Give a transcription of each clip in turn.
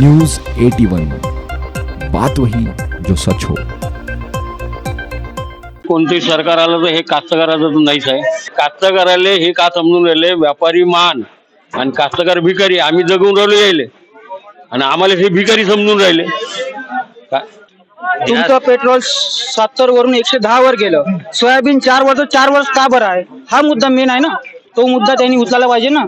News eighty one. बात वही जो सच हो. कोणतंही सरकार आलं तर हे कास्तकाराचं तर नाहीच आहे कास्तकाराले हे का समजून राहिले? व्यापारी मान आणि कास्तकार भिकारी आम्ही जगून राहिलो यायले. आणि आम्हाला हे भिकारी समजून राहिले. का- तुमचं पेट्रोल सत्तर वरून एकशे दहा वर गेलं. सोयाबीन चार वर्ष चार वर्ष का बरं आहे? हा मुद्दा मेन आहे ना? तो मुद्दा त्यांनी उचलायला पाहिजे ना.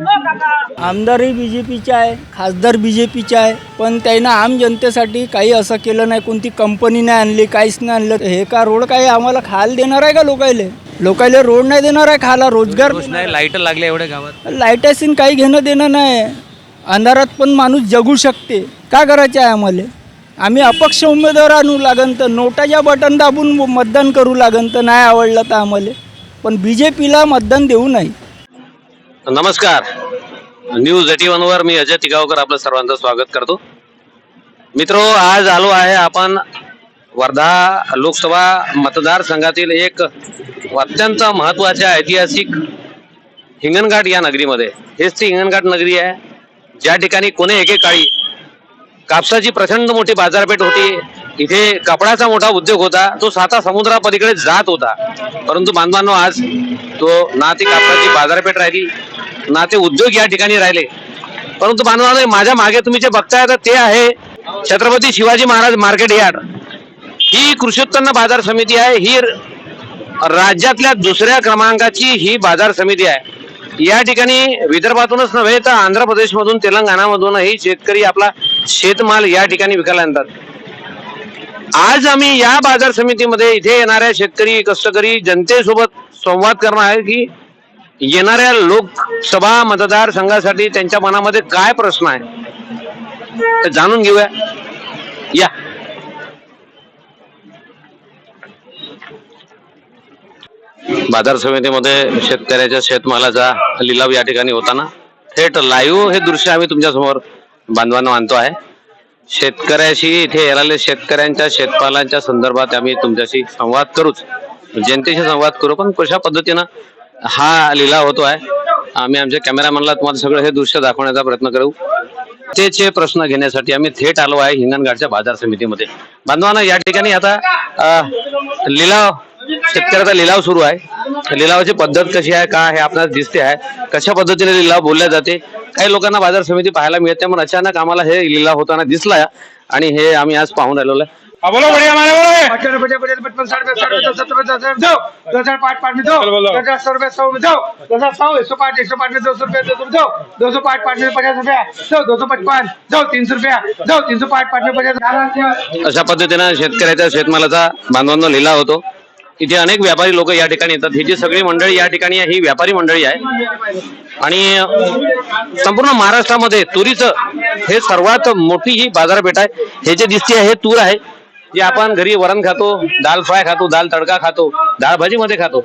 आमदारही बी जे पीचे आहे खासदार बी जे पीचे आहे पण त्यानं आम जनतेसाठी काही असं केलं नाही कोणती कंपनी नाही आणली काहीच नाही आणलं. हे का रोड काही आम्हाला खायला देणार आहे का लोकायले? लोकायले रोड नाही देणार आहे खायला रोजगार नाही लाइट लागल्या एवढ्या गावात. लाईटाशीन काही घेणं देणं नाही. अंधारात पण माणूस जगू शकते. का करायचं आहे आम्हाला? आम्ही अपक्ष उमेदवार आणू लागन तर नोटाच्या बटन दाबून मतदान करू लागन तर नाही आवडलं तर आम्हाला. पण बी जे पीला मतदान देऊ नाही. नमस्कार. न्यूज एटी वन वर मी अजय तिगावकर आपलं सर्वांचं स्वागत करतो. मित्रो आज आलो आहे आपण वर्धा लोकसभा मतदारसंघातील एक अत्यंत महत्त्वाच्या ऐतिहासिक हिंगणघाट या नगरीमध्ये. हेच ती हिंगणघाट नगरी आहे. ज्या ठिकाणी कोणे एकेकाळी कापसाची प्रचंड मोठी बाजारपेठ होती. इथे कपड्याचा मोठा उद्योग होता. तो साता समुद्रापलीकडे जात होता. परंतु बांधवांनो आज तो ना ती कापसाची बाजारपेठ राहिली. ना ते उद्योग या ठिकाणी राहिले. परंतु बांधवांनो माझ्या मागे तुम्ही जे बघताय तर ते आहे छत्रपती शिवाजी महाराज मार्केट यार्ड. ही कृषी उत्पन्न बाजार समिती आहे. ही राज्यातल्या दुसऱ्या क्रमांकाची ही बाजार समिती आहे. या ठिकाणी विदर्भातूनच नव्हे तर आंध्र प्रदेशमधून तेलंगणामधूनही शेतकरी आपला शेतमाल या ठिकाणी विकायला आणतात. आज आम्ही या बाजार समितीमध्ये इथे येणाऱ्या शेतकरी कष्टकरी जनतेसोबत संवाद करणार आहे की येणाऱ्या लोकसभा मतदारसंघासाठी त्यांच्या मनामध्ये काय प्रश्न आहे? ते जाणून घेऊया. या. बाजार समितीमध्ये शेतकऱ्याच्या शेतमालाचा लिलाव या ठिकाणी होताना थेट लाईव्ह हे दृश्य आम्ही तुमच्यासमोर बांधवांना मानतो आहे. शेतकऱ्याशी इथे येणारे शेतकऱ्यांच्या शेतपालांच्या संदर्भात आम्ही तुमच्याशी संवाद करूच. जनतेशी संवाद करू पण कशा पद्धतीनं हा लिलाव होतो आहे आम्ही आमच्या कॅमेरामॅनला तुम्हाला सगळं हे दृश्य दाखवण्याचा प्रयत्न करू. तेचे प्रश्न घेण्यासाठी आम्ही थेट आलो आहे हिंगणघाटच्या बाजार समितीमध्ये. बांधवांना या ठिकाणी आता लिलाव शेतकऱ्याचा लिलाव सुरू आहे. लिलावाची पद्धत कशी आहे का हे आपल्याला दिसते आहे. कशा पद्धतीने लिलाव बोलल्या जाते काही लोकांना बाजार समिती पाहायला मिळते पण अचानक आम्हाला हे लिलाव होताना दिसला. आणि हे आम्ही आज पाहून आलेलो आहे. बोलो बढ़िया माने बोलो पचपन पचपन पचपन पचपन साठ में साठ में दो सत्तर में दो सौ दो दो हजार पाँच पाँच में दो दो हजार सौ रुपये सौ में दो दो हजार सौ एक सौ पाँच एक सौ पाँच में दो सौ रुपये दो सौ में दो दो सौ पाँच पाँच में पचास रुपया दो दो सौ पचपन दो तीन सौ रुपया दो तीन सौ पाँच पाँच में पचास अशा पद्धतीनं शेतकऱ्याच्या शेतमालाचा बांधवांना लिलाव होतो. इथे अनेक व्यापारी लोक या ठिकाणी येतात. ही जी सगळी मंडळी या ठिकाणी आहे, ही व्यापारी मंडळी आहे. आणि संपूर्ण महाराष्ट्रामध्ये तुरीचं हे सर्वात मोठी ही बाजारपेठ आहे. हे जे दिसते आहे हे तूर आहे. जे आपण घरी वरण खातो दाल फ्राय खातो दाल तडका खातो डाळ भाजीमध्ये खातो.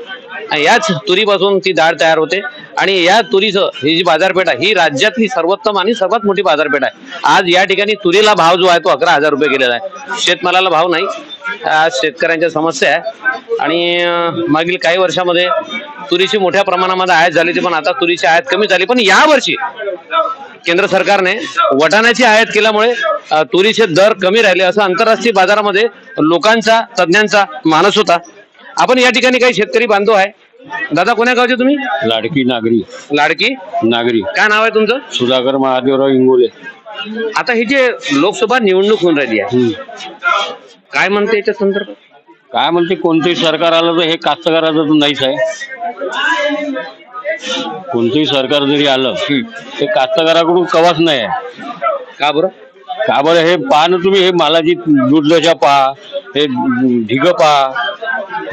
याच तुरीपासून ती डाळ तयार होते. आणि या तुरीचं ही जी बाजारपेठ आहे ही राज्यातली सर्वोत्तम आणि सर्वात मोठी बाजारपेठ आहे. आज या ठिकाणी तुरीला भाव जो आहे तो अकरा हजार रुपये गेलेला आहे. शेतमालाला भाव नाही. आज शेतकऱ्यांच्या समस्या आहे. आणि मागील काही वर्षामध्ये तुरीची मोठ्या प्रमाणामध्ये आयात झाली होती पण आता तुरीची आयात कमी झाली. पण या वर्षी केंद्र सरकारने वटाण्याची आयात केल्यामुळे तुरीचे दर कमी राहिले. असं आंतरराष्ट्रीय बाजारामध्ये लोकांचा तज्ज्ञांचा मानस होता. आपण या ठिकाणी काही शेतकरी बांधव आहे. दादा कोण्या गावचे तुम्ही? लाडकी नागरी. लाडकी? नागरी. काय नाव आहे तुमचं? सुधाकर महादेवराव इंगोले. आता ही जे लोकसभा निवडणूक होऊन राहिली आहे काय म्हणते याच्या संदर्भात? काय म्हणते कोणतंही सरकार आलं तर हे कास्तकाराचं तर नाहीच आहे. कोणतंही सरकार जरी आलं ते कास्तकाराकडून कवाच नाही आहे. का बरं? का बरं? हे पहा ना तुम्ही हे मालाची दुर्दशा पहा हे ढिग पहा.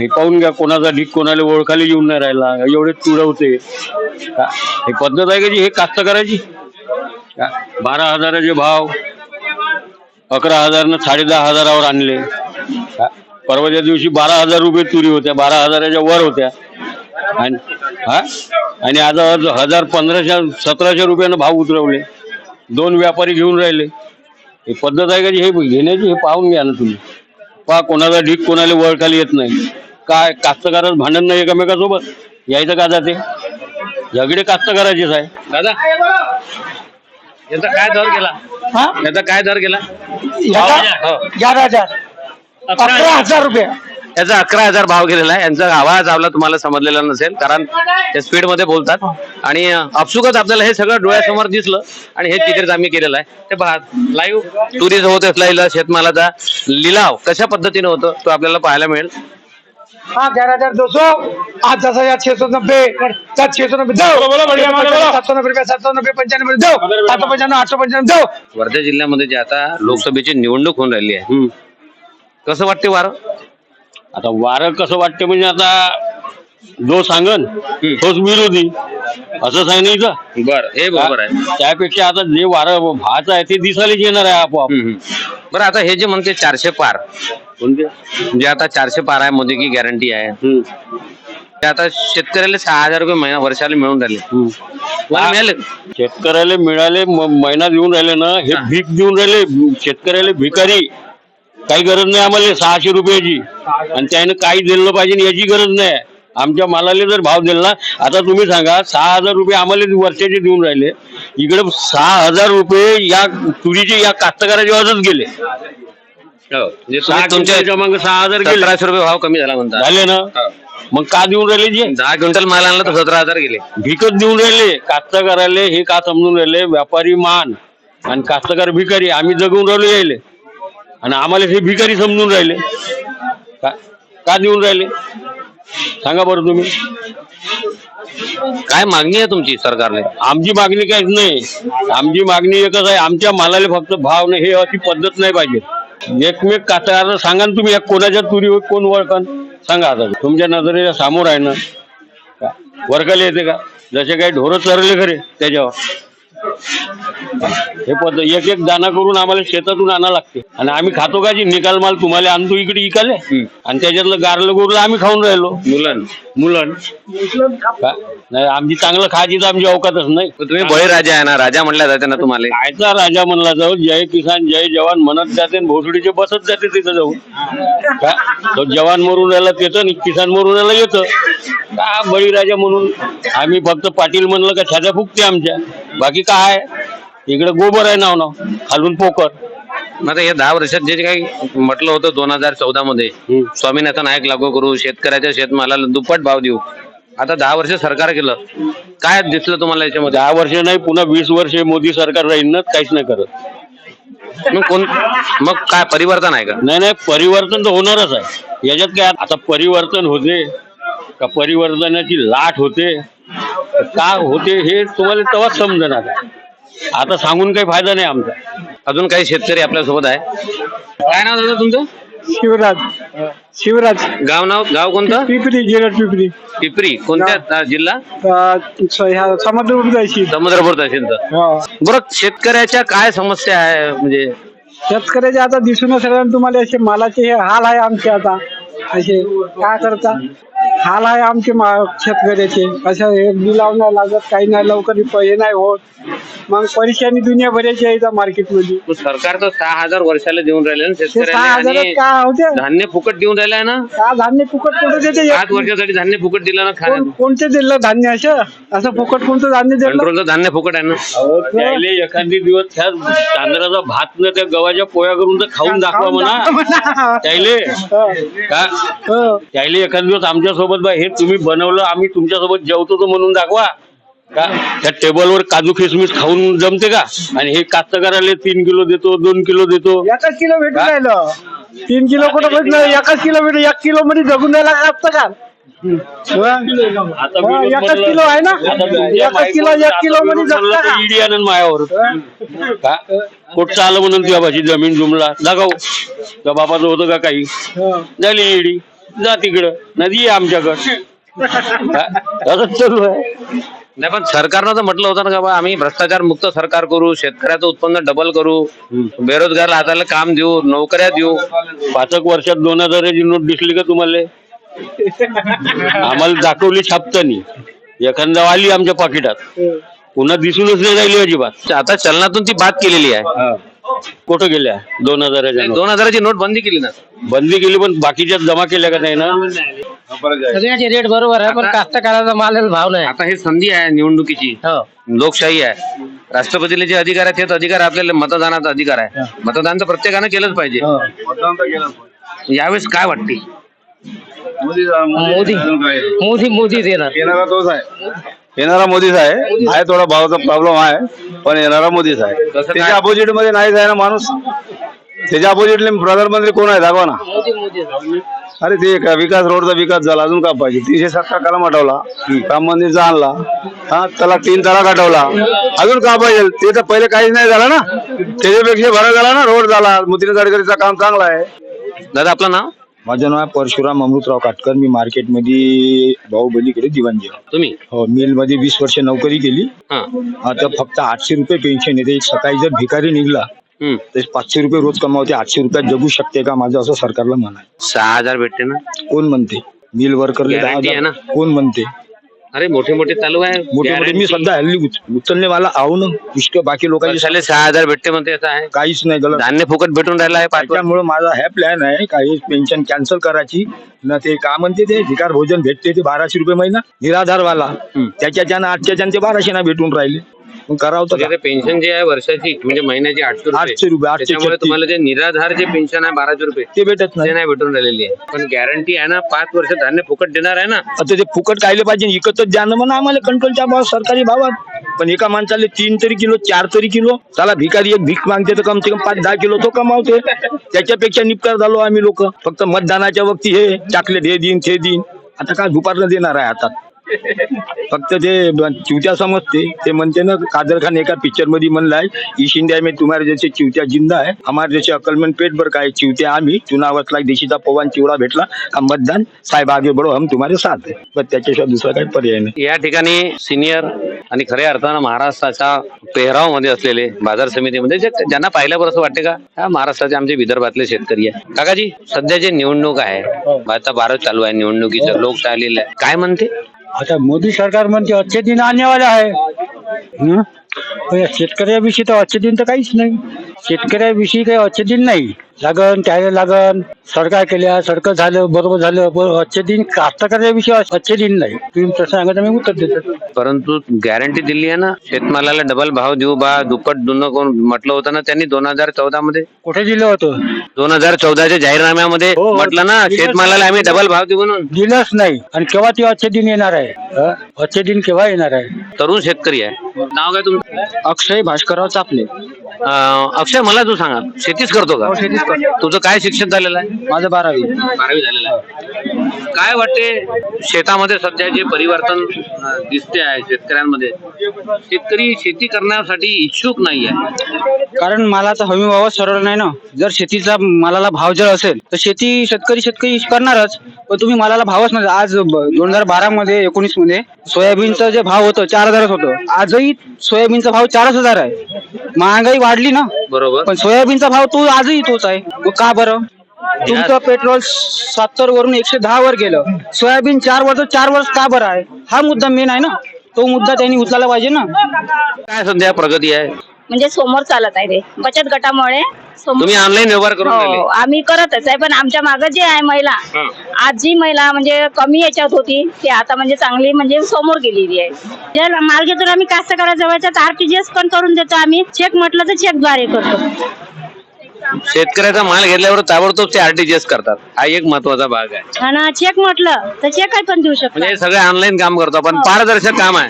हे पाहून घ्या कोणाचा ढीग कोणाला ओळखाली येऊन नाही राहिला. एवढे तुडवते का- हे पद्धत आहे का जी? हे कास्तकाराची? का? बारा हजाराचे भाव अकरा हजारनं साडे दहा हजारावर आणले. का? परवाच्या दिवशी बारा हजार रुपये तुरी होत्या बारा हजाराच्या वर होत्या. आणि हा? आणि आज हजार पंधराशे सतराशे रुपयानं भाव उतरवले. दोन व्यापारी घेऊन राहिले. हे पद्धत आहे का जी? हे घेण्याची हे पाहून घ्या ना तुम्ही. पहा कोणाचा ढीक कोणाला वळखाली येत नाही. काय कास्तकारात भांडण नाही एकमेकासोबत? यायचं का जाते? झगडे कास्तकाराचेच आहे. दादा याचा काय दर गेला? हा? याचा काय दर गेला? याचा? हो. ग्यारह हजार. अकरा हजार रुपये. याचा अकरा हजार भाव गेलेला आहे. यांचा आवाज आपला तुम्हाला समजलेला नसेल कारण ते स्पीडमध्ये बोलतात. आणि अपसुकच आपल्याला हे सगळं डोळ्यासमोर दिसलं. आणि हे चित्रित आम्ही केलेलं आहे. ते पहा लाईव्ह टुरिस्ट होत असलेला शेतमालाचा लिलाव कशा पद्धतीने होतो तो आपल्याला पाहायला मिळेल. हाँ ग्यारह हजार दो सौ. आज दस हजार छह सौ नब्बे. सात छह सौ नब्बे. दो सात सौ नब्बे रुपये सात सौ नब्बे पंचानवे दो सात सौ पंचानवे आठ सौ पंचानवे दो वर्धा जिल्ह्यामध्ये जे आता लोकसभेची निवडणूक होऊन राहिली आहे. कसं वाटते वारं? आता वारं कसं वाटते म्हणजे आता जो सांगन तोच विरोधी. असं सांगायचं बर हे बरोबर आहे. त्यापेक्षा आता जे वारं भाचं आहे ते दिसायलाच येणार आहे आपोआप. हम्म, हम्म. बरं आता हे जे म्हणते चारशे पार कोणते? जे आता चारशे पार आहे मोदी की गॅरंटी आहे. ते आता शेतकऱ्याला सहा हजार रुपये महिना वर्षाला मिळून राहिले. मिळाले. शेतकऱ्याला मिळाले म- महिना देऊन राहिले ना हे भीक देऊन राहिले शेतकऱ्याला भिकारी. काही गरज नाही आम्हाला सहाशे रुपयाची. आणि त्याने काही दिलं पाहिजे याची गरज नाही. आमच्या मालाला जर भाव दिला ना आता तुम्ही सांगा सहा हजार रुपये आम्हाला वर्षाचे देऊन राहिले. इकडे सहा हजार रुपये या तुरीचे या कास्तकाराच्या आवाजच गेले. हो. म्हणजे सहा तुम्ही तुमच्या मग सहा हजार गेले. सतराशे रुपये भाव कमी झाला म्हणता. झाले ना? हो. मग का देऊन राहिले जे? दहा क्विंटल माल आणला तर सतरा हजार गेले. भिकत देऊन राहिले. कास्तकाराले हे का समजून राहिले? व्यापारी मान आणि कास्तकार भिकारी. आम्ही जगून राहिलो यायले. आणि आम्हाला हे भिकारी समजून राहिले. का का देऊन राहिले? सांगा बरं तुम्ही. काय मागणी आहे तुमची सरकारने? आमची मागणी काहीच नाही. आमची मागणी एकच आहे. आमच्या मालाला फक्त भाव नाही. हे अशी पद्धत नाही पाहिजे. एकमेक कास्तकार सांगा ना तुम्ही या कोणाच्या तुरीवर कोण वळकन? सांगा आता. तुमच्या नजरेच्या समोर आहे ना. का? वर्गाला येते का? जसे काही ढोरं चरले खरे त्याच्यावर. हे पद्धत एक एक दाना करून आम्हाला शेतातून आणा लागते. आणि आम्ही खातो का जी? निकाल माल तुम्हाला आणतो इकडे इकाले. आणि त्याच्यातलं गारलं गोरलं आम्ही खाऊन राहिलो. मुलं मुलं का? नाही आमची चांगलं खायची तर आमची अवकातच नाही. तुम्ही बळीराजा आहे ना राजा म्हणल्या जाते ना तुम्हाला. कायचा राजा म्हणला जाऊ. जय किसान जय जवान म्हणत जाते आणि भोसडीचे बसत जाते तिथं जाऊ का? तो जवान मरून राहिला येतं आणि किसान मरून राहिला येतं. का बळीराजा म्हणून? आम्ही फक्त पाटील म्हणलं का छात्या फुकते आमच्या. बाकी काय? इकडे गोबर आहे नाव नाव. खालून पोकर मग आता या दहा वर्षात जे काही म्हटलं होतं दोन हजार चौदा मध्ये. स्वामीनाथन नायक लागू करू शेतकऱ्याच्या शेतमालाला दुप्पट भाव देऊ. आता दहा वर्ष सरकार केलं. काय दिसलं तुम्हाला याच्यामध्ये? दहा वर्ष नाही पुन्हा वीस वर्ष मोदी सरकार राहील ना काहीच नाही करत. मग कोण मग काय परिवर्तन आहे का? नाही नाही परिवर्तन तर होणारच आहे. याच्यात काय आता परिवर्तन होते का परिवर्तनाची लाट होते. का होते हे तुम्हाला तेव्हाच समजणार. आता सांगून काही फायदा नाही आमचा. अजून काही शेतकरी आपल्यासोबत आहे. काय नाव दादा तुमचं? शिवराज. शिवराज. गाव नाव गाव कोणतं? पिपरी जिरट पिपरी. पिपरी. कोणत्या जिल्हा? ह्या समुद्र जायची समुद्रपूर तहसीलचं बरं शेतकऱ्याच्या काय समस्या आहे? म्हणजे शेतकऱ्याचे आता दिसून सगळ्यांना तुम्हाला असे मालाचे हे हाल आहे आमचे आता. असे. काय करता? हाल आहे आमचे मा- शेतकऱ्याचे. असं हे बिलाव नाही लागत काही नाही लवकर हे नाही होत. मग परेशानी दुनिया भरायची आहे मार्केटमध्ये. सरकार तर सहा हजार वर्षाला देऊन राहिले ना ते शेतकऱ्याला सहा हजारात आणि काय होते धान्य फुकट देऊन राहिलाय ना? का धान्य फुकट कोणतं देते? पाच वर्षासाठी धान्य फुकट दिलं ना खाण्यात. कोण- कोणते दिलं धान्य असं? असं फुकट कोणतं धान्य दिलं? कंट्रोलचं धान्य फुकट आहे ना. त्याले एखादी दिवस त्या तांदळाचा भात न त्या गव्हाच्या पोया करून तर खाऊन दाखवा म्हणा. त्याले. का? हो. त्याले एखाद दिवस आमच्यासोबत बा हे तुम्ही बनवलं आम्ही तुमच्यासोबत जेवतो तो म्हणून दाखवा. का? त्या टेबलवर काजू किसमिस खाऊन जमते का? आणि हे कास्तकाराले तीन किलो देतो दोन किलो देतो. एकाच किलो भेटून राहिलं. तीन किलो कुठं भेटलं? एकाच किलो भेटू एक किलो मध्ये जगून द्यायला लागतं का? आता एकच म्हणलं- किलो आहे ना? आता एकच किलो, एक आता किलो मध्ये म्हणलं जगता तर का? ईडी आणन मायावर. का? कुठचं आलं म्हणून तुझ्या भाषी जमीन जुमला? दाखव. त्या बापाचं होतं का काही? झाली ईडी. जा तिकडं. नदी आहे आमच्याकडं? असंच चालू आहे. नाही पण सरकारनं तर म्हटलं होतं ना का बा आम्ही भ्रष्टाचार मुक्त सरकार करू शेतकऱ्याचं उत्पन्न डबल करू बेरोजगार हाताला काम देऊ नोकऱ्या देऊ. पाचक वर्षात दोन हजाराची नोट दिसली का तुम्हाला? आम्हाला दाखवली छापतानी. एखादा आली आमच्या पाकिटात. पुन्हा दिसूनच नाही राहिली अजिबात. आता चलनातून ती बात केलेली आहे. कुठं गेल्या? दोन हजाराच्या नोट. दोन हजाराची नोट बंदी केली ना. बंदी केली पण बाकीच्या जमा केल्या का नाही ना? सगळ्याचे रेट बरोबर आहे पण आता- कास्तकाराचा मालाला भाव नाही. आता हे संधी आहे निवडणुकीची. हो. लोकशाही आहे. राष्ट्रपतीला जे अधिकार आहेत तेच अधिकार आपल्याला मतदानाचा अधिकार आहे. मतदान तर प्रत्येकानं केलंच पाहिजे. हो. यावेळेस काय वाटते? मोदी मोदी मोदी देणार. येणारा तोच आहे येणारा मोदीच आहे. आहे. थोडा भावाचा प्रॉब्लेम आहे पण येणारा मोदीच आहे? त्याच्या अपोजिटमध्ये नाहीच आहे ना माणूस? त्याच्या अपोजिटले प्रधानमंत्री कोण आहे? दाखवा ना. मोदी मोदी अरे ते का विकास रोडचा विकास झाला अजून का पाहिजे? तीनशे सत्ता कलम हटवला राम मंदिरचा आणला. हा त्याला तीन तलाक हटवला अजून का पाहिजे? ते तर पहिले काहीच नाही झालं ना. त्याच्यापेक्षा बरं झाला ना रोड झाला. मुतीन गडकरीचं काम चांगलं आहे. दादा आपलं नाव? माझं नाव परशुराम अमृतराव काटकर. मी मार्केटमध्ये बाहुबलीकडे दिवाण जेव्हा तुम्ही? हो मिलमध्ये वीस वर्ष नोकरी केली. हा. आता फक्त आठशे रुपये पेन्शन येते सकाळी जर भिकारी निघला हम्म. तर पाचशे रुपये रोज कमावते. आठशे रुपयात जगू शकते का? माझं असं सरकारला म्हणा सहा हजार भेटते ना? कोण म्हणते? मिल वर्करले दहा Guarantee आहे हजार. ना? कोण म्हणते? अरे मोठे मोठे चालू आहे. मोठे मोठे मी. सध्या हल्ली उच- उचलणे मला आहो ना पुष्कळ बाकी वर्षाला सहा हजार भेटते म्हणते असं आहे. काहीच नाही गलत. धान्य फुकट भेटून राहिलं आहे पाच. त्याच्यामुळे माझा हा प्लॅन आहे काही पेन्शन कॅन्सल करायची. ना ते का म्हणते ते भिकार भोजन भेटते ते बाराशे रुपये महिना. निराधार वाला त्याच्याच्यानं आजच्या ते बाराशे ना भेटून राहिले. मग करावं तर म्हणजे काय? पेन्शन जे आहे वर्षाची म्हणजे महिन्याची आठशे आठशे रुपये, आठशे त्याच्यामुळे छत्तीस. तुम्हाला जे निराधार जे पेन्शन आहे बाराशे रुपये ते भेटत ते नाही नाही भेटून राहिलेली आहे. पण गॅरंटी आहे ना पाच वर्ष धान्य फुकट देणार आहे ना. आता ते फुकट कायले पाहिजे इकतच द्या ना म्हणा आम्हाला कंट्रोलच्या भाव सरकारी भावात. पण एका माणसाला तीन तरी किलो चार तरी किलो त्याला भिकारी एक भीक मागते तर कम से कम पाच दहा किलो तो कमावते. त्याच्यापेक्षा निपकार झालो आम्ही लोक. फक्त मतदानाच्या वक्ती हे चॉकलेट हे देईन ते देईन. आता काय दुपारनं देणार आहे आता? फक्त ते चिवत्या समजते ते म्हणते ना कादर खान एका पिक्चरमध्ये म्हणलाय ईश इंडिया में तुम्हारे जैसे चिवत्या जिंदा है हमारे जैसे अकलमन पेट भर काय चिवत्या आम्ही चुना वतला देशीचा पवन चिवडा भेटला का मतदान? साहेब आगे बढो हम तुम्हारे साथ है. पण त्याच्याशिवाय दुसरा काही पर्याय नाही. या ठिकाणी सिनियर आणि खऱ्या अर्थानं महाराष्ट्राच्या पेहरावमध्ये असलेले बाजार समितीमध्ये जे ज्यांना पाहिल्यावर असं वाटते का हा महाराष्ट्राचे आमचे विदर्भातले शेतकरी आहे काकाजी सध्या जे निवडणूक आहे आता भारत चालू आहे निवडणुकीचं लोक चाललेलं आहे काय म्हणते? आता मोदी सरकार म्हणते अच्छे दिन आने आहे. शेतकऱ्याविषयी तर अच्छे दिन तर काहीच नाही. शेतकऱ्याविषयी काही अच्छे दिन नाही. लागन त्याला लागन. सरकार केल्या सडकं झालं बरोबर झालं पण अच्छे दिन कास्तकऱ्याविषयी अच्छे दिन नाही. तुम्ही तसं सांगत मी उत्तर देतो. परंतु गॅरंटी दिली आहे ना शेतमालाला डबल भाव देऊ बा दुप्पट दुन्न कोण म्हटलं होतं ना त्यांनी दोन हजार चौदा मध्ये. कुठे दिलं होतं? दोन हजार चौदाच्या जाहीरनाम्यामध्ये हो, हो. म्हटलं ना शेतमालाला आम्ही डबल भाव देऊ म्हणून. दिलंच नाही. आणि केव्हा ते अच्छे दिन येणार आहे? हं? अच्छे दिन केव्हा येणार आहे? तरुण शेतकरी आहे. नाव काय तुमचं? अक्षय भास्करराव चापले. अक्षय मला तू सांगा शेतीच करतो का? तुझं काय शिक्षण झालेलं आहे? माझं बारावी. बारावी झालेलं आहे. काय वाटते शेतामध्ये सध्या जे परिवर्तन दिसते आहे शेतकऱ्यांमध्ये शेतकरी शेती करण्यासाठी इच्छुक नाही आहे. कारण मालाचा हमी भाव सरळ नाही ना. जर शेतीचा मालाला भाव जर असेल तर शेती शेतकरी शेतकरी करणारच. पण तुम्ही मालाला भावच नाही आज दोन हजार बारा मध्ये एकोणीसमध्ये सोयाबीनचा जे भाव होतं चार हजारच होतं. आजही सोयाबीनचा भाव चारच हजार आहे. महागाई वाढली ना. बरोबर. पण सोयाबीनचा भाव तो आजही तोच आहे. मग का बरं? तुमचं पेट्रोल सत्तर वरून एकशे दहा वर गेलं. सोयाबीन चार वर चार वर्ष का बरं आहे? हा मुद्दा मेन आहे ना. तो मुद्दा त्यांनी उचलायला पाहिजे ना. काय सध्या प्रगती आहे? म्हणजे समोर चालत आहे ते. बचत गटामुळे समोर तुम्ही ऑनलाईन व्यवहार करून हो राहिले. आम्ही करतच आहे पण आमच्या मागे जे आहे महिला हं. आज जी महिला म्हणजे कमी याच्यात होती ती आता म्हणजे चांगली म्हणजे समोर गेलेली आहे. जे माल घेतो आम्ही कास्तकाराजवळच्या तर आरटीजीएस पण करून देतो आम्ही. चेक म्हटलं तर चेकद्वारे करतो. शेतकऱ्याचा माल घेतल्यावर ताबडतोब ते आरटीजीएस करतात. हा एक महत्त्वाचा भाग आहे. आणि चेक म्हटलं तर चेक पण देऊ शकतो म्हणजे हे सगळे ऑनलाईन काम करतो पण पारदर्शक काम आहे.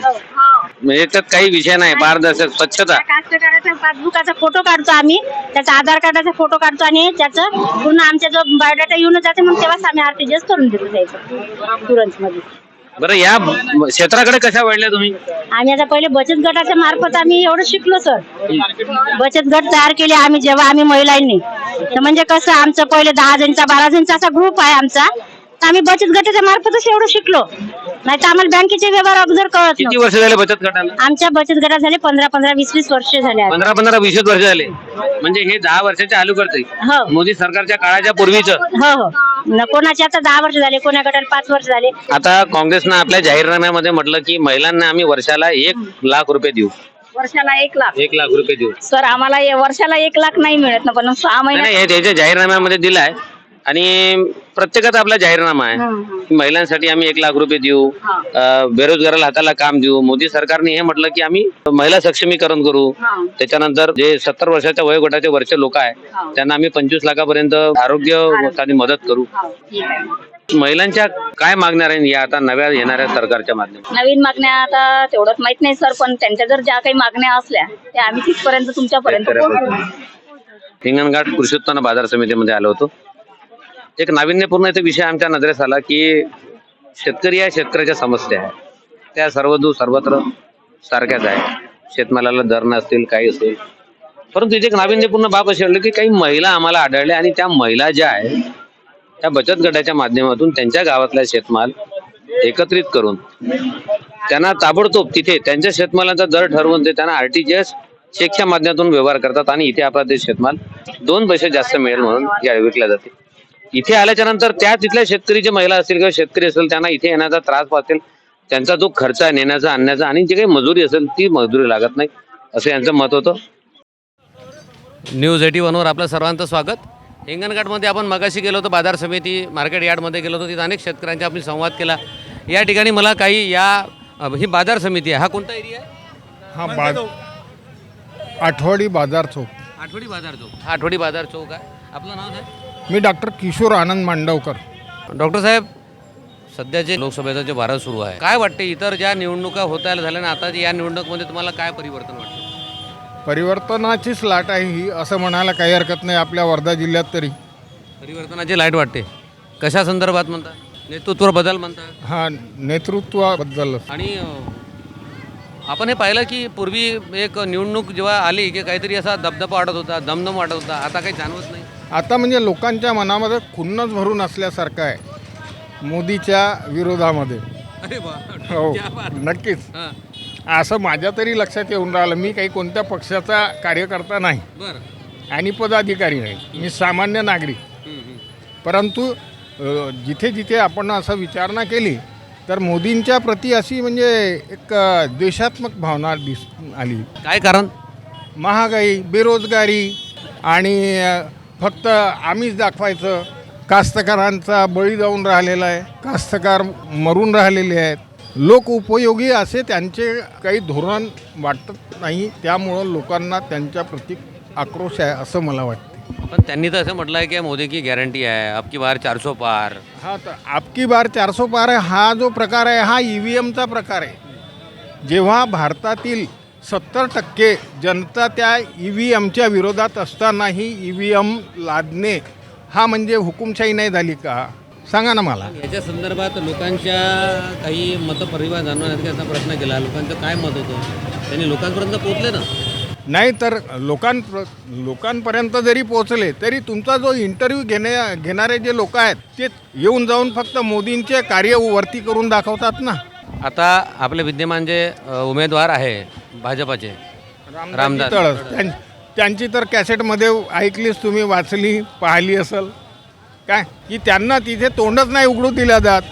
म्हणजे याच्यात काही विषय नाही पारदर्शक स्वच्छता. पासबुकाचा फोटो काढतो आम्ही. त्याचा आधार कार्डाचा फोटो काढतो आणि त्याचं पूर्ण आमच्या जो बायोडाटा येऊन जाते मग तेव्हाच आम्ही आरटीजीएस करून देतो त्याचं. तुरंत मध्ये. बरं या क्षेत्राकडे कशा वळल्या तुम्ही? आम्ही आता पहिले बचत गटाच्या मार्फत आम्ही एवढं शिकलो सर बचत गट तयार केले आम्ही जेव्हा आम्ही महिलांनी. तर म्हणजे कसं आमचं पहिले दहा जणचा बारा जणचा असा ग्रुप आहे आमचा. आम्ही बचत गटाच्या मार्फतच एवढं शिकलो. नाही तर आम्हाला बँकेचे व्यवहार अगोदर कळत किती नव्हते. वर्ष झाले बचत गटाला? आमच्या बचत गटात झाले पंधरा पंधरा वीस वीस वर्ष झाले आहेत. पंधरा पंधरा वीस वर्ष झाले. म्हणजे हे दहा वर्षाच्या अलीकडचे हो. मोदी सरकारच्या काळाच्या पूर्वीचं. हो हो. न कोणाचे आता दहा वर्ष झाले कोणा गटाला पाच वर्ष झाले. आता काँग्रेसनं आपल्या जाहीरनाम्यामध्ये म्हटलं की महिलांना आम्ही वर्षाला एक लाख रुपये देऊ. वर्षाला एक लाख. एक लाख रुपये देऊ. सर आम्हाला हे वर्षाला एक लाख नाही मिळत ना पण सहा नाही महिन्यात नाही, हे त्याच्या जाहीरनाम्यामध्ये दिलाय आणि प्रत्येकाचा आपला जाहीरनामा आहे. की महिलांसाठी आम्ही एक लाख रुपये देऊ. बेरोजगाराला हाताला काम देऊ. मोदी सरकारने हे म्हटलं की आम्ही महिला सक्षमीकरण करू. त्याच्यानंतर जे सत्तर वर्षाच्या वयोगटाचे वरचे लोक आहे त्यांना आम्ही पंचवीस लाखापर्यंत आरोग्य मदत करू. महिलांच्या काय मागण्या राहील या आता नव्या येणाऱ्या सरकारच्या माध्यमातून? नवीन मागण्या आता तेवढंच माहीत नाही सर पण त्यांच्या जर ज्या काही मागण्या असल्या त्या आम्ही तिथपर्यंत तुमच्यापर्यंत. हिंगणघाट कृषी उत्पन्न बाजार समितीमध्ये आलो होतो. एक नाविन्यपूर्ण इथे विषय आमच्या नजरेस आला की शेतकरी या शेतकऱ्याच्या समस्या आहे त्या सर्वदूर सर्वत्र सारख्याच आहे शेतमालाला दर नसतील काही असेल परंतु इथे एक नाविन्यपूर्ण बाब अशी आढळली की काही महिला आम्हाला आढळल्या आणि त्या महिला ज्या आहे त्या बचत गटाच्या माध्यमातून त्यांच्या गावातला शेतमाल एकत्रित करून त्यांना ताबडतोब तिथे त्यांच्या शेतमालाचा दर ठरवून ते त्यांना आरटीजीएस चेकच्या माध्यमातून व्यवहार करतात आणि इथे आपला ते शेतमाल दोन पैसे जास्त मिळेल म्हणून या विकल्या जाते. इथे आल्याच्यानंतर त्या तिथल्या शेतकरी जे महिला असतील किंवा शेतकरी असेल त्यांना इथे येण्याचा त्रास वाचेल त्यांचा जो खर्च आहे नेण्याचा आणण्याचा आणि जे काही मजुरी असेल ती मजुरी लागत नाही असं यांचं मत होतं. न्यूज एटी वनवर आपलं सर्वांचं स्वागत. हिंगणघाटमध्ये आपण मगाशी गेलो होतो बाजार समिती मार्केट यार्डमध्ये गेलो होतो तिथे अनेक शेतकऱ्यांच्या आपण संवाद केला. या ठिकाणी मला काही या ही बाजार समिती आहे. हा कोणता एरिया आहे? हा बाज आठवडी बाजार चौक. आठवडी बाजार चौक. हा आठवडी बाजार चौक आहे. आपलं नाव आहे मी डॉक्टर किशोर आनंद मांडवकर. डॉक्टर साहेब सध्याचे लोकसभेचं जे वारं सुरू आहे काय वाटते? इतर ज्या निवडणुका होत झाल्या ना आता या निवडणुकीमध्ये तुम्हाला काय परिवर्तन वाटतं? परिवर्तनाचीच लाट आहे ही असं म्हणायला काही हरकत नाही आपल्या वर्धा जिल्ह्यात तरी. परिवर्तनाची लाइट वाटते. कशा संदर्भात म्हणता? नेतृत्व बदल म्हणता? हा नेतृत्वाबद्दल. आणि आपण हे पाहिलं की पूर्वी एक निवडणूक जेव्हा आली की काहीतरी असा दबदबा वाटत होता दमदम वाटत होता आता काही जाणवत नाही. आता म्हणजे लोकांच्या मनामध्ये खुन्नच भरून असल्यासारखं आहे मोदीच्या विरोधामध्ये. अरे वा हो नक्कीच. हां. असं माझ्या तरी लक्षात येऊन राहिलं मी काही कोणत्या पक्षाचा कार्यकर्ता नाही. बरं. आणि पदाधिकारी नाही. मी सामान्य नागरिक. हम्म, हम्म. परंतु अ, जिथे जिथे आपण असं विचारणा केली तर मोदींच्या प्रती अशी म्हणजे एक अ, द्वेषात्मक भावना दिस आली. काय कारण? महागाई बेरोजगारी आणि अ, फक्त आम्हीच दाखवायचं. कास्तकारांचा बळी जाऊन राहिलेला आहे. कास्तकार मरून राहिलेले आहेत. लोक उपयोगी असे त्यांचे काही धोरण वाटत नाही. त्यामुळं लोकांना त्यांच्या प्रती आक्रोश आहे असं मला वाटते पण त्यांनी तर असं म्हटलं आहे की मोदी की गॅरंटी आहे. अब की बार चारसो पार. हा तर आपकी बार चारसो पार आहे. हा जो प्रकार आहे हा ई व्ही एमचा प्रकार आहे. जेव्हा भारतातील सत्तर टक्के जनता त्या ई व्ही एमच्या विरोधात असतानाही ई व्ही एम लादणे हा म्हणजे हुकुमशाही नाही झाली का? सांगा ना मला. याच्या संदर्भात लोकांच्या काही मतपरिवार जाणून असा प्रश्न केला. लोकांचं काय मत होतं? त्यांनी लोकांपर्यंत पोहोचले ना? नाही तर लोकां लोकांपर्यंत जरी पोहोचले तरी तुमचा जो इंटरव्ह्यू घेणे घेणारे जे लोक आहेत ते येऊन जाऊन फक्त मोदींचे कार्य वरती करून दाखवतात ना? आता आपले विद्यमान जे अ, उमेदवार आहे भाजपाचे. रामदास. तळस त्यां- त्यांची तर कॅसेटमध्ये ऐकलीच तुम्ही वाचली पाहिली असेल. काय? की त्यांना तिथे तोंडच नाही उघडू दिल्या जात.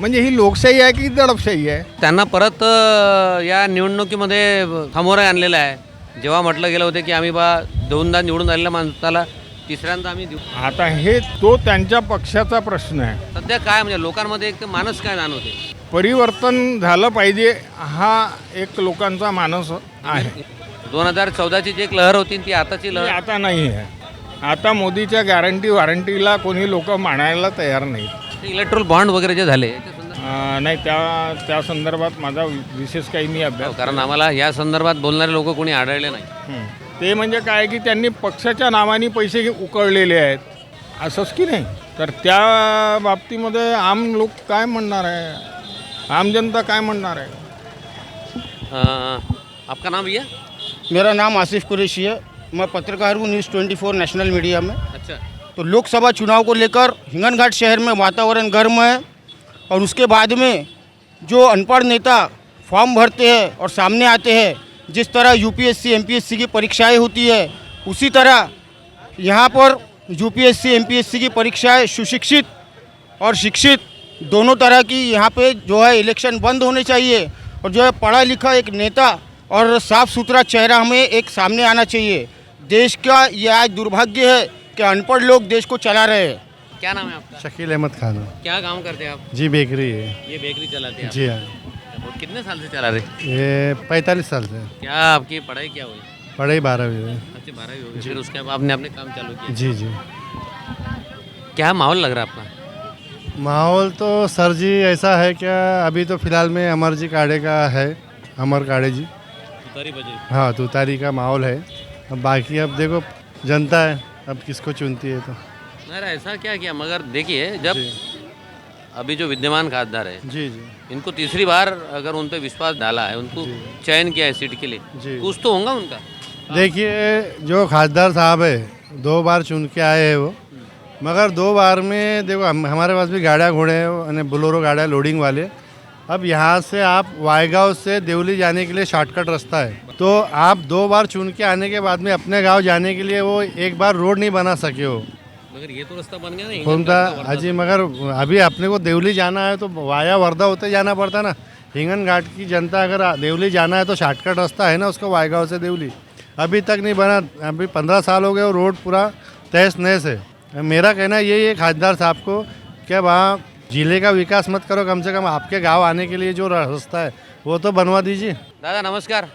म्हणजे ही लोकशाही आहे की दडपशाही आहे? त्यांना परत अ, या निवडणुकीमध्ये समोर आणलेलं आहे. जेव्हा म्हटलं गेलं होतं की आम्ही बा दोनदा निवडून आलेल्या माणसाला तिसऱ्यांदा आम्ही देऊ. आता हे तो त्यांच्या पक्षाचा प्रश्न आहे. सध्या काय म्हणजे लोकांमध्ये एक ते मानस काय जाणवते? परिवर्तन झालं पाहिजे हा एक लोकांचा मानस आहे. दोन हजार चौदाची जी एक लहर होती ती आताची लहर आता नाही आहे. आता मोदीच्या गॅरंटी वॉरंटीला कोणी लोक मानायला तयार नाहीत इलेक्ट्रोल बॉन्ड वगैरे जे झाले नाही त्या त्या संदर्भात माझा विशेष काही मी हो, अभ्यास कारण आम्हाला या संदर्भात बोलणारे लोक कोणी आढळले नाही. ते म्हणजे काय की त्यांनी पक्षाच्या नावाने पैसे उकळलेले आहेत. असंच की नाही? तर त्या बाबतीमध्ये आम लोक काय म्हणणार आहे? आम जनता काय म्हणणार आहे? आपका नाम भैया? मेरा नाम आसिफ कुरैशी है। मैं पत्रकार हूँ न्यूज़ 24 नेशनल मीडिया में। अच्छा। तो लोकसभा चुनाव को लेकर हिंगनघाट शहर में वातावरण गर्म है और उसके बाद में जो अनपढ़ नेता फॉर्म भरते हैं और सामने आते हैं जिस तरह यूपीएससी एमपीएससी की परीक्षाएँ होती है उसी तरह यहाँ पर यूपीएससी एमपीएससी की परीक्षाएँ सुशिक्षित और शिक्षित दोनों तरह की यहाँ पे जो है इलेक्शन बंद होने चाहिए और जो है पढ़ा लिखा एक नेता और साफ़ सुथरा चेहरा हमें एक सामने आना चाहिए। देश का यह आज दुर्भाग्य है कि अनपढ़ लोग देश को चला रहे हैं। क्या नाम है आपका? शकील अहमद खान। क्या काम करते हैं आप? जी बेकरी है। ये बेकरी चलाते हैं जी हाँ। और कितने साल से चला रहे? ये पैंतालीस साल से। क्या आपकी पढ़ाई क्या हुई? पढ़ाई बारहवीं अच्छी बारहवीं हो फिर उसके बाद आपने अपने काम चालू किया? जी जी। क्या माहौल लग रहा है आपका? माहौल तो सर जी ऐसा है क्या अभी तो फ़िलहाल में अमर जी काड़े का है अमर काड़े जी। तुतारी बजे हाँ। तुतारी का माहौल है। अब बाकी अब देखो जनता है अब किसको चुनती है तो। नहीं ऐसा क्या किया? मगर देखिए जब अभी जो विद्यमान खासदार है जी जी। इनको तीसरी बार अगर उन पर विश्वास डाला है उनको चयन किया है सीट के लिए कुछ तो होगा उनका? देखिए जो खासदार साहब है दो बार चुन के आए हैं वो। मगर दो बार में देखो हम हमारे पास भी गाड़ियाँ घोड़े हैं बोलोरो गाड़ियाँ लोडिंग वाले। अब यहाँ से आप वायगांव से देवली जाने के लिए शॉर्टकट रास्ता है। तो आप दो बार चुन के आने के बाद में अपने गाँव जाने के लिए वो एक बार रोड नहीं बना सके हो। मगर ये तो रास्ता बन गया ना कौन था। अजी मगर अभी अपने को देवली जाना है तो वाया वर्धा होते जाना पड़ता ना। हिंगन घाट की जनता अगर देवली जाना है तो शॉर्टकट रास्ता है ना उसका वायगांव से देवली। अभी तक नहीं बना अभी पंद्रह साल हो गए और रोड पूरा तहस नहस है। मेरा कहना यही है खासदार साहब को कि वहाँ ज़िले का विकास मत करो कम से कम आपके गाँव आने के लिए जो रास्ता है वो तो बनवा दीजिए। दादा नमस्कार।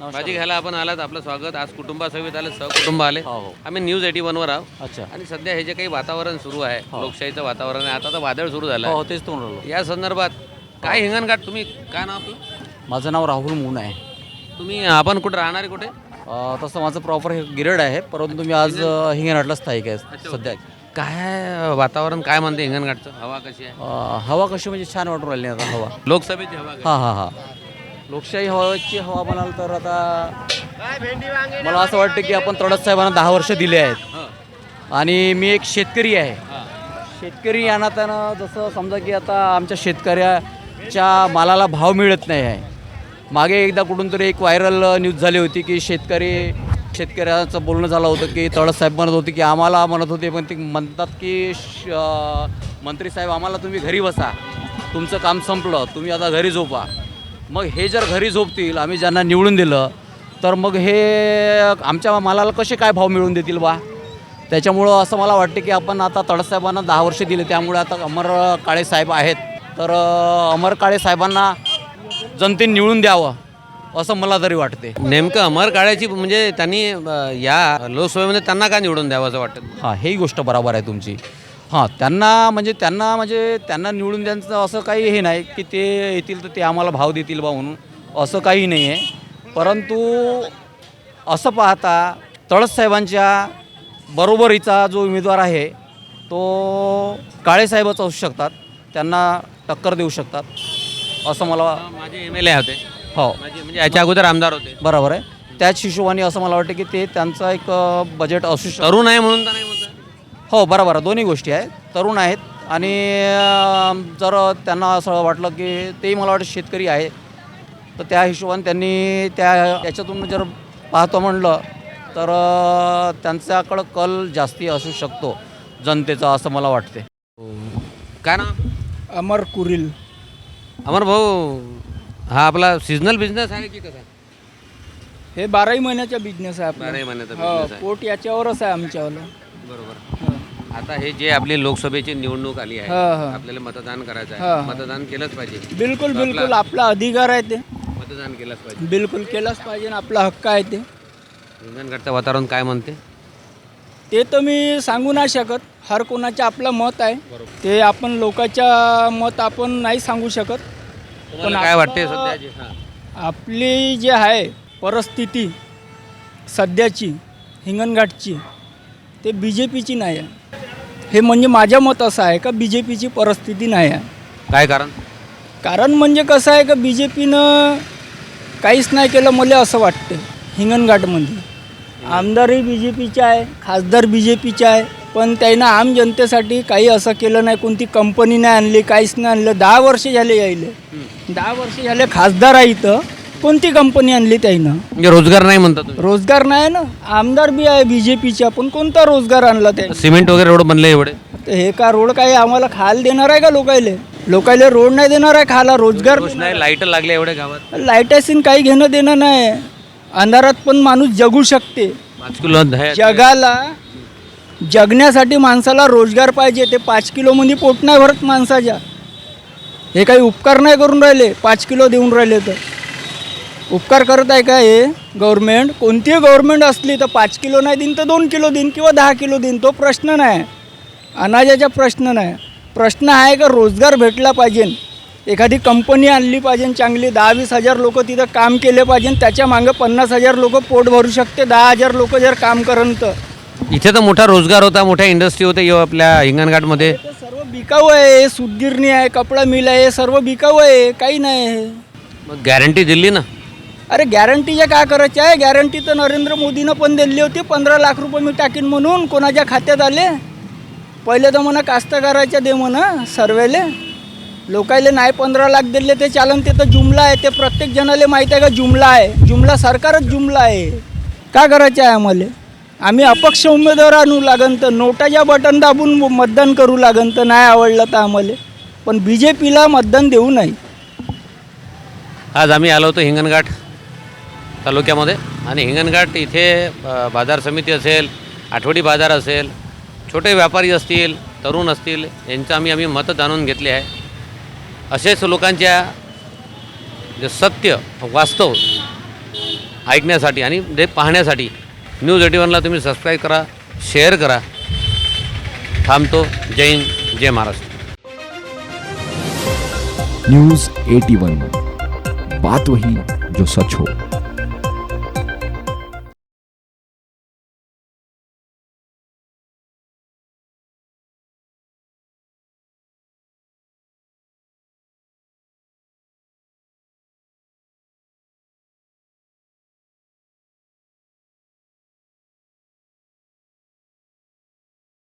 भाजी घ्यायला आपण आलात. आपलं स्वागत. आज कुटुंबासहित आले सहकुटुंब आले. आम्ही न्यूज एटी वर आहोत. अच्छा. आणि सध्या हे जे काही वातावरण सुरू आहे लोकशाहीचं वातावरण आहे आता तर वादळ सुरू झालं हो आहे. तेच तो म्हणलो या संदर्भात काय हिंगणघाट तुम्ही काय नाव आपलं? माझं नाव राहुल मून. आहे तुम्ही आपण कुठे राहणारे कुठे? अ, तसं माझं प्रॉपर गिरड आहे परंतु मी आज अ, हिंगणघाटला स्थायिक आहे सध्या. काय वातावरण काय म्हणते हिंगणघाटचं? हवा कशी आहे? अ, हवा कशी म्हणजे छान वाटून राहिली आता हवा. लोकसभेची हवा कशी? हां हां हां. लोकशाही हवाची हवा म्हणाल तर आता मला असं वाटतं की आपण तडस साहेबांना दहा वर्ष दिले आहेत. आणि मी एक शेतकरी आहे. शेतकरी या नात्यानं जसं समजा की आता आमच्या शेतकऱ्याच्या मालाला भाव मिळत नाही आहे. मागे एकदा कुठून तरी एक व्हायरल न्यूज झाली होती की शेतकरी शेतकऱ्याचं बोलणं झालं होतं की तळस साहेब म्हणत होते की आम्हाला म्हणत होते पण ते म्हणतात की मंत्री साहेब आम्हाला तुम्ही घरी बसा. तुमचं काम संपलं तुम्ही आता घरी झोपा. मग हे जर घरी झोपतील आम्ही ज्यांना निवडून दिलं तर मग हे आमच्या मालाला कसे काय भाव मिळवून देतील बा? त्याच्यामुळं असं मला वाटतं की आपण आता तडसाहेबांना दहा वर्ष दिले त्यामुळे आता अमर काळे साहेब आहेत. तर अमर काळे साहेबांना जनतेने निवडून द्यावं असं मला तरी वाटते नेमकं अमर काळ्याची म्हणजे त्यांनी या लोकसभेमध्ये त्यांना का निवडून द्यावं असं वाटतं? हां हेही गोष्ट बरोबर आहे तुमची. हां त्यांना म्हणजे त्यांना म्हणजे त्यांना निवडून द्यायचं असं काही हे नाही की ते येतील तर ते आम्हाला भाव देतील बा म्हणून. असं काही नाही आहे. परंतु असं पाहता तळससाहेबांच्या बरोबरीचा जो उमेदवार आहे तो काळेसाहेबच असू शकतात. त्यांना टक्कर देऊ शकतात. असं मला माझे एम एल ए होते. हो. म्हणजे याच्या अगोदर आमदार होते. बरोबर आहे. त्याच हिशोबाने असं मला वाटतं की ते त्यांचं एक बजेट असू शकतं. तरुण आहे म्हणून तर नाही हो बरोबर दोन्ही गोष्टी आहेत. तरुण आहेत. आणि जर त्यांना असं वाटलं की तेही मला वाटतं शेतकरी आहे तर त्या हिशोबाने त्यांनी त्या याच्यातून जर पाहतो म्हणलं तर त्यांच्याकडं कल जास्ती असू शकतो जनतेचा असं मला वाटते काय ना अमर कुरिल. अमर भाऊ हा आपला सीजनल बिझनेस आहे की कसा? हे बाराही महिन्याचा बिझनेस आहे बाराही आपला महिन्याचा हो बिझनेस आहे. पोट याच्यावरच आहे आमच्यावालं. बरोबर. आता हे जे आपली लोकसभेची निवडणूक आली आहे हा, हा. आपल्याला मतदान करायचं हा, आहे. हा. मतदान केलंच पाहिजे. बिलकुल आपला- बिलकुल. आपला अधिकार आहे ते. मतदान केलंच पाहिजे. बिलकुल केलंच पाहिजे ना आपला हक्क आहे ते. हिंगणघाटचं वातावरण काय म्हणते? ते तर मी सांगू नाही शकत. हर कोणाचं आपलं मत आहे. ते आपण लोकांच्या मत आपण नाही सांगू शकत. तुम्हाला काय वाटते सध्याची? हा. आपली जी आहे परिस्थिती सध्याची हिंगणघाटची ते बी जे पीची नाही आहे. हे म्हणजे माझं मत असं आहे का बी जे पीची परिस्थिती नाही आहे. काय कारण? कारण म्हणजे कसं आहे का बी जे पीनं काहीच नाही केलं मला असं वाटतं हिंगणघाटमध्ये. आमदारही बी जे पीचे आहे खासदार बी जे पीचे आहे पण त्यानं आम जनतेसाठी काही असं केलं नाही कोणती कंपनी नाही आणली काहीच नाही आणलं. दहा वर्ष झाले यायले. दहा वर्ष झाले खासदार आहे इथं. कोणती कंपनी आणली त्यानं म्हणजे रोजगार नाही म्हणता तुम्ही? रोजगार नाही ना? आमदार बी आहे बी जे पण कोणता रोजगार आणला त्याने सिमेंट वगैरे रोड बनले एवढे? तर हे का रोड काही आम्हाला खायला देणार आहे का लोकायले? लोकायले रोड नाही देणार आहे खायला रोजगार नाही लाइट लागले एवढ्या गावात. लाईटासीन काही घेणं देणं नाही. अंधारात पण माणूस जगू शकते. जगाला जगण्यासाठी माणसाला रोजगार पाहिजे. ते पाच किलोमध्ये पोट नाही भरत माणसाच्या. हे काही उपकार नाही करून राहिले. पाच किलो देऊन राहिले तर. उपकार करत आहे का हे? गव्हर्मेंट कोणतीही गव्हर्मेंट असली तर पाच किलो नाही देईन तर दोन किलो देईन किंवा दहा किलो देईन तो प्रश्न नाही. अनाजाचा प्रश्न नाही. प्रश्न आहे का रोजगार भेटला पाहिजे. एखादी कंपनी आणली पाहिजे चांगली दहा वीस हजार लोक तिथं काम केले पाहिजे त्याच्या मागं पन्नास हजार लोक पोट भरू शकते दहा हजार लोक जर काम करन तर. इथे तर मोठा रोजगार होता मोठ्या इंडस्ट्री होत्या यो आपल्या हिंगणघाटमध्ये. ते सर्व बिकाऊ आहे सुतगिरणी आहे कपडा मिल आहे सर्व बिकाऊ आहे काही नाही आहे. मग गॅरंटी दिली ना. अरे गॅरंटीच्या काय करायचं आहे? गॅरंटी तर नरेंद्र मोदीनं पण दिली होती. पंधरा लाख रुपये मी टाकीन म्हणून कोणाच्या खात्यात आले? पहिले तर म्हणा कास्तकाराच्या दे म्हणा सर्वेले. लोकायले नाही पंधरा लाख दिले ते चालन ते तर जुमला आहे. ते प्रत्येक जणाला माहीत आहे का जुमला आहे? जुमला सरकारच जुमला आहे. का करायचं आहे आम्हाला? आम्ही अपक्ष उमेदवार आणू लागन तर नोटाच्या बटन दाबून मतदान करू लागन तर नाही आवडलं तर आम्हाला. पण बी जे पीला मतदान देऊ नाही. आज आम्ही आलो होतो हिंगणघाट. तालुक्यामध्ये. आणि हिंगणघाट इथे बाजार समिती असेल आठवडी बाजार असेल छोटे व्यापारी असतील तरुण असतील यांचं आम्ही आम्ही मतं जाणून घेतले आहे. असेच लोकांच्या जे सत्य वास्तव ऐकण्यासाठी आणि ते पाहण्यासाठी न्यूज एटी वनला तुम्ही सबस्क्राईब करा शेअर करा. थांबतो. जय हिंद जय महाराष्ट्र. न्यूज 81 बात वही जो सच हो.